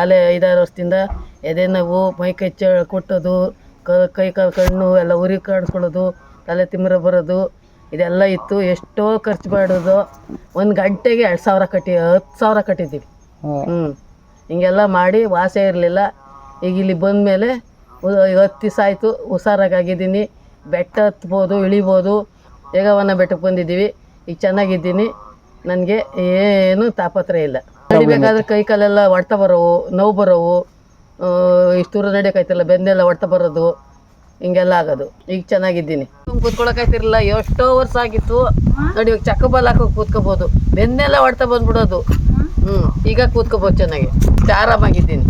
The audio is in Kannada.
ಆಲೆ ಐದಾರು ವರ್ಷದಿಂದ ಎದೆ ನೋವು ಮೈ ಕೈ ಚ ಕೊಟ್ಟೋದು ಕ- ಕೈ ಕಾಲು ಕಣ್ಣು ಎಲ್ಲ ಉರಿ ಕಾಣಿಸ್ಕೊಳ್ಳೋದು ತಲೆ ತಿಮ್ಮರ ಬರೋದು ಇದೆಲ್ಲ ಇತ್ತು. ಎಷ್ಟೋ ಖರ್ಚು ಮಾಡೋದು ಒಂದು ಗಂಟೆಗೆ ಎರಡು ಸಾವಿರ ಕಟ್ಟಿ ಹತ್ತು ಸಾವಿರ ಕಟ್ಟಿದ್ದೀವಿ. ಹ್ಞೂ ಹಿಂಗೆಲ್ಲ ಮಾಡಿ ವಾಸ ಇರಲಿಲ್ಲ. ಈಗ ಇಲ್ಲಿ ಬಂದಮೇಲೆ ಹತ್ತು ದಿವಸ ಆಯಿತು. ಹುಷಾರಾಗಿದ್ದೀನಿ ಬೆಟ್ಟ ಹತ್ಬೋದು ಇಳಿಬೋದು. ಏಗವನ ಬೆಟ್ಟಕ್ಕೆ ಬಂದಿದ್ದೀವಿ. ಈಗ ಚೆನ್ನಾಗಿದ್ದೀನಿ. ನನಗೆ ಏನು ತಾಪತ್ರ ಇಲ್ಲ. ನಡಿಬೇಕಾದ್ರೆ ಕೈ ಕಾಲೆಲ್ಲ ಹೊಡ್ತ ಬರೋವು ನೋವು ಬರೋವು ಇಷ್ಟು ದೂರ ನಡೆಯೋಕಾಯ್ತಿಲ್ಲ ಬೆನ್ನೆಲ್ಲ ಹೊಡ್ತ ಬರೋದು ಹಿಂಗೆಲ್ಲ ಆಗೋದು. ಈಗ ಚೆನ್ನಾಗಿದ್ದೀನಿ. ಕೂತ್ಕೊಳಕಾಯ್ತಿರಲಿಲ್ಲ ಎಷ್ಟೋ ವರ್ಷ ಆಗಿತ್ತು. ನೋಡಿ ಇವಾಗ ಚಕ್ಕಬಲ್ ಹಾಕೋ ಕೂತ್ಕೋಬೋದು. ಬೆನ್ನೆಲ್ಲ ಹೊಡ್ತಾ ಬಂದ್ಬಿಡೋದು. ಹ್ಞೂ ಈಗ ಕೂತ್ಕೋಬೋದು ಚೆನ್ನಾಗಿ. ಆರಾಮಾಗಿದ್ದೀನಿ.